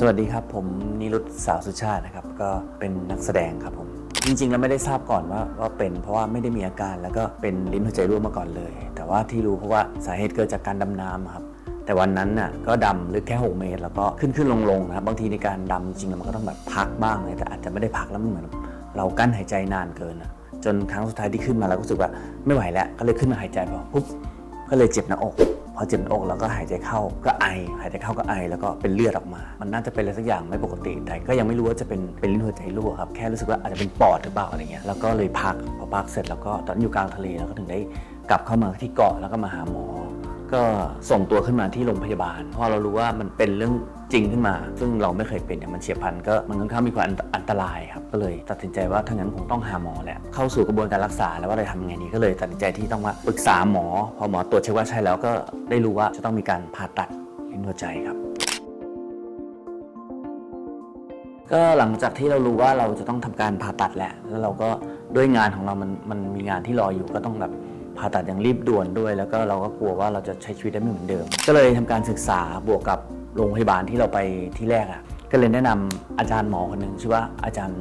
สวัสดีครับ ผมนิรุตสาวสุชาตินะครับ ก็เป็นนักแสดงครับผมจริงๆแล้วไม่ได้ทราบก่อนว่าว่าเป็นเพราะว่าไม่ได้มีอาการแล้วก็เป็นลิ้นหัวใจรั่วมาก่อนเลย แต่ว่าที่รู้เพราะว่าสาเหตุเกิดจากการดำน้ำครับแต่วันนั้นน่ะก็ดำลึกแค่ 6 เมตร แล้วก็ขึ้นขึ้นลงลงนะครับบางทีในการดำจริงๆมันก็ต้องแบบพักบ้างเลยแต่อาจจะไม่ได้พักแล้วมันเหมือน เรากั้นหายใจนานเกินอะจนครั้งสุดท้ายที่ขึ้นมาเราก็รู้สึกว่าไม่ไหวแล้วก็เลยขึ้นมาหายใจพอปุ๊บก็เลยเจ็บหน้าอก พอเจ็บอกแล้วก็หายใจเข้าก็ไอ หายใจเข้าก็ไอแล้วก็เป็นเลือดออกมา มันน่าจะเป็นอะไรสักอย่างไม่ปกติ แต่ก็ยังไม่รู้ว่าจะเป็นเป็นลิ้นหัวใจรั่วครับแค่รู้สึกว่าอาจจะเป็นปอดหรือเปล่าอะไรเงี้ยแล้วก็เลยพักพอพักเสร็จแล้วก็ตอนนนอยู่กลางทะเลแล้วก็ถึงได้กลับเข้ามาที่เกาะแล้วก็มาหาหมอ ก็ส่งตัวขึ้นมาที่โรงพยาบาลเพราะเรารู้ว่ามันเป็นเรื่องจริงขึ้นมา ซึ่งเราไม่เคยเป็นเนี่ยมันเฉียบพลันก็มันค่อนข้างมีความอันตรายครับก็เลยตัดสินใจว่าถ้างั้นคงต้องหาหมอแหละเข้าสู่กระบวนการรักษาแล้วว่าเราทำไงดีก็เลยตัดสินใจที่ต้องมาปรึกษาหมอ พอหมอตรวจเช็คว่าใช่แล้วก็ได้รู้ว่าจะต้องมีการผ่าตัดลิ้นหัวใจครับก็หลังจากที่เรารู้ว่าเราจะต้องทำการผ่าตัดแหละ แล้วเราก็ด้วยงานของเรามันมันมีงานที่รออยู่ก็ต้องแบบ ผ่าตัดอย่างรีบด่วนด้วย แล้วก็เราก็กลัวว่าเราจะใช้ชีวิตได้ไม่เหมือนเดิม ก็เลยทำการศึกษาบวกกับโรงพยาบาลที่เราไปที่แรกอะก็เลยแนะนำอาจารย์หมอคนหนึ่งชื่อว่าอาจารย์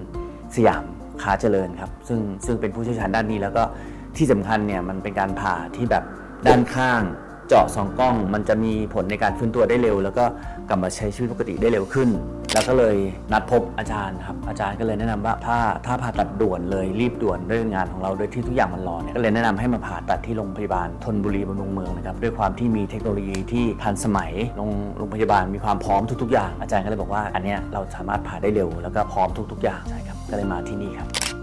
สยามค้าเจริญครับ ซึ่งซึ่งเป็นผู้เชี่ยวชาญด้านนี้แล้วก็ที่สำคัญเนี่ยมันเป็นการผ่าที่แบบด้านข้าง เจาะสองกล้อง มันจะมีผลในการฟื้นตัวได้เร็ว แล้วก็กลับมาใช้ชีวิตปกติได้เร็วขึ้น แล้วก็เลยนัดพบอาจารย์ครับอาจารย์ก็เลยแนะนำว่าถ้าถ้าผ่าตัดด่วนเลยรีบด่วนด้วยงานของเราโดยที่ทุกอย่างมันรอเนี่ยก็เลยแนะนำให้มาผ่าตัดที่โรงพยาบาลธนบุรีบำรุงเมืองนะครับด้วยความที่มีเทคโนโลยีที่ทันสมัยโรงโรงพยาบาลมีความพร้อมทุกๆอย่าง อาจารย์ก็เลยบอกว่าอันเนี้ยเราสามารถผ่าได้เร็ว แล้วก็พร้อมทุกๆอย่างใช่ครับก็เลยมาที่นี่ครับ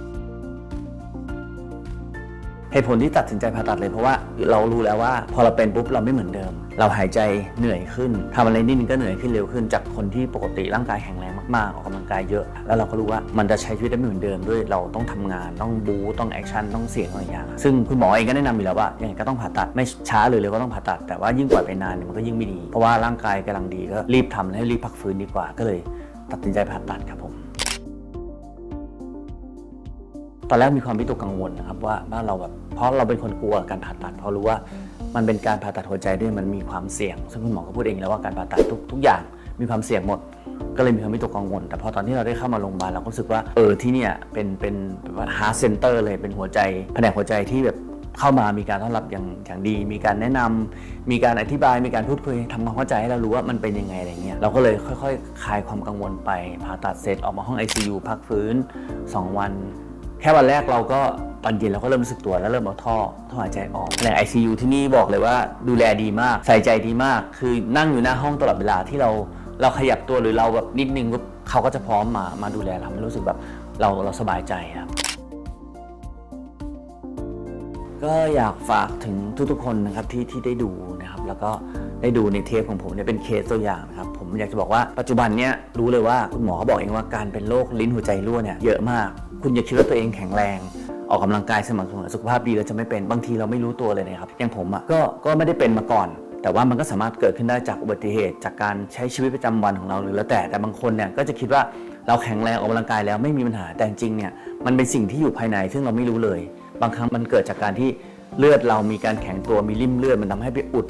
เหตุผลที่ตัดสินใจผ่าตัดเลยเพราะว่าเรารู้แล้วว่า พอเราเป็นปุ๊บเราไม่เหมือนเดิม เราหายใจเหนื่อยขึ้นทำอะไรนิดนึงก็เหนื่อยขึ้นเร็วขึ้น จากคนที่ปกติร่างกายแข็งแรงมากๆออกกำลังกายเยอะ แล้วเราก็รู้ว่ามันจะใช้ชีวิตได้ไม่เหมือนเดิมด้วยเราต้องทำงานต้องบู๊ต้องแอคชั่นต้องเสี่ยงอะไรอย่างซึ่งคุณหมอเองก็แนะนำอยู่แล้วว่ายังไงก็ต้องผ่าตัดไม่ช้าหรือเร็วก็ต้องผ่าตัด แต่ว่ายิ่งปล่อยไปนานเนี่ยมันก็ยิ่งไม่ดี เพราะว่าร่างกายกำลังดีก็รีบทำให้รีบพักฟื้นดีกว่าก็เลย ตัดสินใจผ่าตัดครับผม อนแรกมีความวิตกกังวลนะครับว่าบ้านเราแบบเพราะเราเป็นคนกลัวการผ่าตัด เพราะรู้ว่ามันเป็นการผ่าตัดหัวใจด้วยมันมีความเสี่ยง ซึ่งคุณหมอก็พูดเองแล้วว่าการผ่าตัดทุกทุกอย่างมีความเสี่ยงหมด ก็เลยมีความวิตกกังวล แต่พอตอนที่เราได้เข้ามาโรงพยาบาลเราก็รู้สึกว่าเออที่เนี่ยเป็นเป็นฮาร์ดเซนเตอร์เลยเป็นหัวใจแผนกหัวใจที่แบบเข้ามามีการต้อนรับอย่างอย่างดี มีการแนะนำมีการอธิบาย มีการพูดคุยทำความเข้าใจให้เรารู้ว่ามันเป็นยังไงอะไรเงี้ย เราก็เลยค่อย ๆ คลายความกังวลไป ผ่าตัดเสร็จออกมาห้อง ICU พักฟื้น 2 วัน แค่วันแรกเราก็ตอนเย็นเราก็เริ่มรู้สึกตัวแล้วเริ่มเอาท่อท่อหายใจออกแผนก ICU ที่นี่บอกเลยว่าดูแลดีมาก ใส่ใจดีมาก คือนั่งอยู่หน้าห้องตลอดเวลาที่เราเราขยับตัวหรือเราแบบนิดนึงเขาก็จะพร้อมมามาดูแลเราไม่รู้สึกแบบเราเราสบายใจครับก็อยากฝากถึงทุกๆคนนะครับที่ที่ได้ดูนะครับแล้วก็ได้ดูในเทปของผมเนี่ยเป็นเคสตัวอย่างนะครับผมอยากจะบอกว่าปัจจุบันเนี่ยรู้เลยว่าคุณหมอเขาบอกเองว่าการเป็นโรคลิ้นหัวใจรั่วเนี่ยเยอะมาก คุณอย่าคิดว่าตัวเองแข็งแรง ออกกำลังกายสม่ำเสมอสุขภาพดีแล้วจะไม่เป็นบางทีเราไม่รู้ตัวเลยนะครับอย่างผมอะก็ก็ไม่ได้เป็นมาก่อน แต่ว่ามันก็สามารถเกิดขึ้นได้จากอุบัติเหตุ จากการใช้ชีวิตประจำวันของเราหรือแล้วแต่แต่บางคนเนี่ยก็จะคิดว่าเราแข็งแรงออกกำลังกายแล้วไม่มีปัญหาแต่จริงเนี่ยมันเป็นสิ่งที่อยู่ภายในซึ่งเราไม่รู้เลย บางครั้งมันเกิดจากการที่เลือดเรามีการแข็งตัวมีริ่มเลือดมันทำให้ไปอุด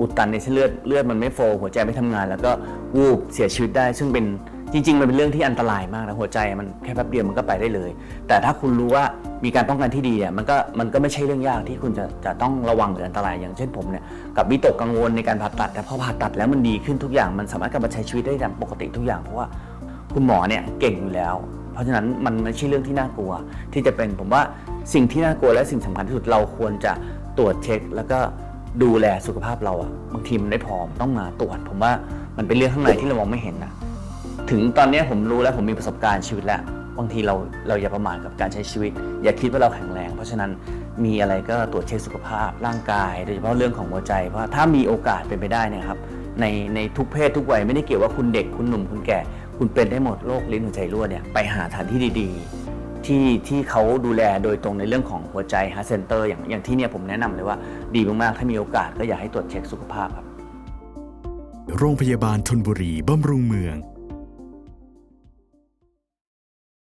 อุดตันในเส้นเลือดเลือดมันไม่โฟล์หัวใจไม่ทำงาน แล้วก็วูบเสียชีวิตได้ซึ่งเป็น จริง ๆ มันเป็นเรื่องที่อันตรายมากนะหัวใจมันแค่แป๊บเดียวมันก็ไปได้เลย แต่ถ้าคุณรู้ว่ามีการป้องกันที่ดีเนี่ยมันก็มันก็ไม่ใช่เรื่องยากที่คุณจะจะต้องระวังหรืออันตราย อย่างเช่นผมเนี่ยกับวิตกกังวลในการผ่าตัด แต่พอผ่าตัดแล้วมันดีขึ้นทุกอย่างมันสามารถกลับมาใช้ชีวิตได้ตามปกติทุกอย่างเพราะว่าคุณหมอเนี่ยเก่งอยู่แล้ว เพราะฉะนั้นมันไม่ใช่เรื่องที่น่ากลัว ที่จะเป็นผมว่าสิ่งที่น่ากลัวและสิ่งสำคัญที่สุดเราควรจะตรวจเช็ค แล้วก็ดูแลสุขภาพเราอะบางทีมันไม่พอมต้องมาตรวจ ผมว่ามันเป็นเรื่องข้างในที่เรามองไม่เห็นนะ ถึงตอนนี้ผมรู้แล้วผมมีประสบการณ์ชีวิตแล้วบางทีเราเราอย่าประมาทกับการใช้ชีวิต อย่าคิดว่าเราแข็งแรง เพราะฉะนั้นมีอะไรก็ตรวจเช็คสุขภาพร่างกาย โดยเฉพาะเรื่องของหัวใจ เพราะถ้ามีโอกาสเป็นไปได้นยครับในในทุกเพศทุกวัยไม่ได้เกี่ยวว่าคุณเด็กคุณหนุ่มคุณแก่ คุณเป็นได้หมดโรคลิ้นหัวใจรั่วเนี่ยไปหาสถานที่ดีๆ ที่ที่เขาดูแลโดยตรงในเรื่องของหัวใจฮาร์เซนเตอร์อย่างอย่างที่เนี่ยผมแนะนำเลยว่าดีมากๆถ้ามีโอกาสก็อยากให้ตรวจเช็คสุขภาพครับโรงพยาบาลทนบุรีบำรุงเมือง